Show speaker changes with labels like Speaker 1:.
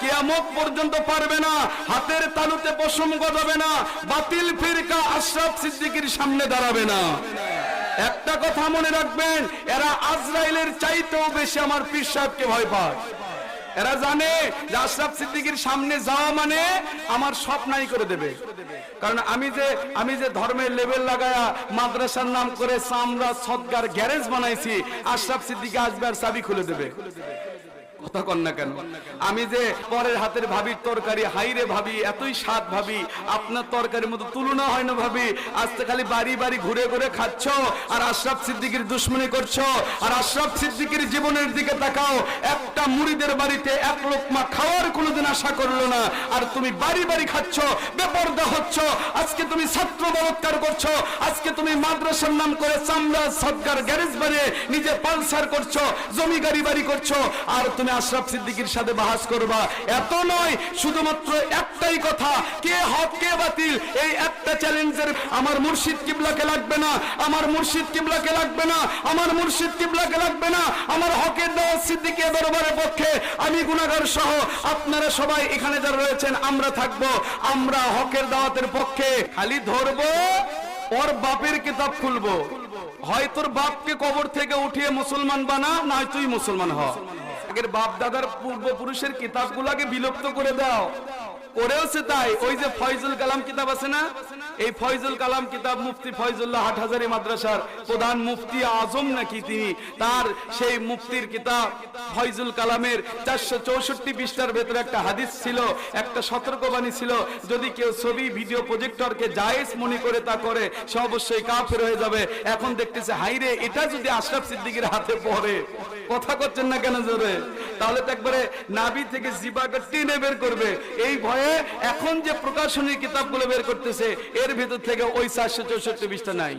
Speaker 1: কিয়ামত পর্যন্ত পারবে না, হাতের তালুতে পশম গজাবে না, বাতিল ফিরকা আশরাফ সিদ্দিকীর সামনে দাঁড়াবে না। একটা কথা মনে রাখবেন, এরা আজরাইলের চাইতেও বেশি আমার পীর সাহেবকে ভয় পায়। এরা জানে যে আশরাফ সিদ্দিকীর সামনে যাওয়া মানে আমার স্বপ্নাই করে দেবে। কারণ আমি যে আমি যে ধর্মের লেভেল লাগায়া মাদ্রাসার নাম করে সামরা সদগার গ্যারেজ বানাইছি, আশরাফ সিদ্দিকী আসবে আর চাবি খুলে দেবে। কন আমি যে পরের হাতের তরকারি, হাইরে ভাবি, এতই স্বাদ ভাবি, আপনার তরকারির মতো তুলনা হয় না ভাবি। আজকে খালি বাড়ি বাড়ি ঘুরে ঘুরে খাচ্ছ, আর আশরাফ সিদ্দিকির দুশ্মনী করছ, আর আশরাফ সিদ্দিকির জীবনের দিকে তাকাও। একটা মুড়িদের বাড়িতে এক লোকমা খাওয়ার কোনোদিন আশা করল না, আর তুমি বাড়ি বাড়ি খাচ্ছ, বেপর্দা হচ্ছ। আজকে তুমি ছাত্র বলৎকার করছ, আজকে তুমি মাদ্রাসার নাম করে চামড়া সরকার গ্যারেজ বানিয়ে নিজে পালসার করছ, জমি গাড়ি বাড়ি করছ, আর তুমি আশরাফ সিদ্দিকীর সাথে বাহাস করবা? এত নয়, শুধুমাত্র একটাই কথা, কে হক, কে বাতিল, এই একটা চ্যালেঞ্জের আমার মুর্শিদ কিবলাকে লাগবে না, আমার মুর্শিদ কিবলাকে লাগবে না, আমার মুর্শিদ কিবলাকে লাগবে না, আমার হকের দাওয়াত সিদ্দিকী দরবারের পক্ষে আমি গুনাহগার সহ আপনারা সবাই এখানে যারা রয়েছেন, আমরা থাকব, আমরা হকের দাওয়াতের পক্ষে খালি ধরবো, ওর বাপের কিতাব খুলবো। হয় তোর বাপকে কবর থেকে উঠিয়ে মুসলমান বানা, নয় তুই মুসলমান হ। আগের বাপ দাদার পূর্বপুরুষের কিতাবগুলাকে বিলুপ্ত করে দাও। করেওছে তাই। ওই যে ফয়জুল কালাম কিতাব আছে না? এই ফয়জুল কালাম কিতাব মুফতি ফয়জুল্লাহ হাটহাজারি মাদ্রাসার প্রধান মুফতি আজম নাকি তিনি? তার সেই মুফতির কিতাব ফয়জুল কালামের চারশো চৌষট্টি পৃষ্ঠার ভেতরে একটা হাদিস ছিল, একটা সতর্কবাণী ছিল, যদি কেউ ছবি, ভিডিও প্রজেক্টরকে জায়েজ মনে করে তা করে, সে অবশ্যই কাফের হয়ে যাবে। এখন দেখতেছে, হাইরে, এটা যদি আশরাফ সিদ্দিকের হাতে পড়ে। কথা করছেন না কেন জোরে? তাহলে তো একবারে নাবি থেকে জিবাকে টেনে বের করবে। এই ভয়ে এখন যে প্রকাশনীর কিতাবগুলো বের করতেছে, এর ভিতর থেকে ওই চারশো চৌষট্টি বিশটা নাই।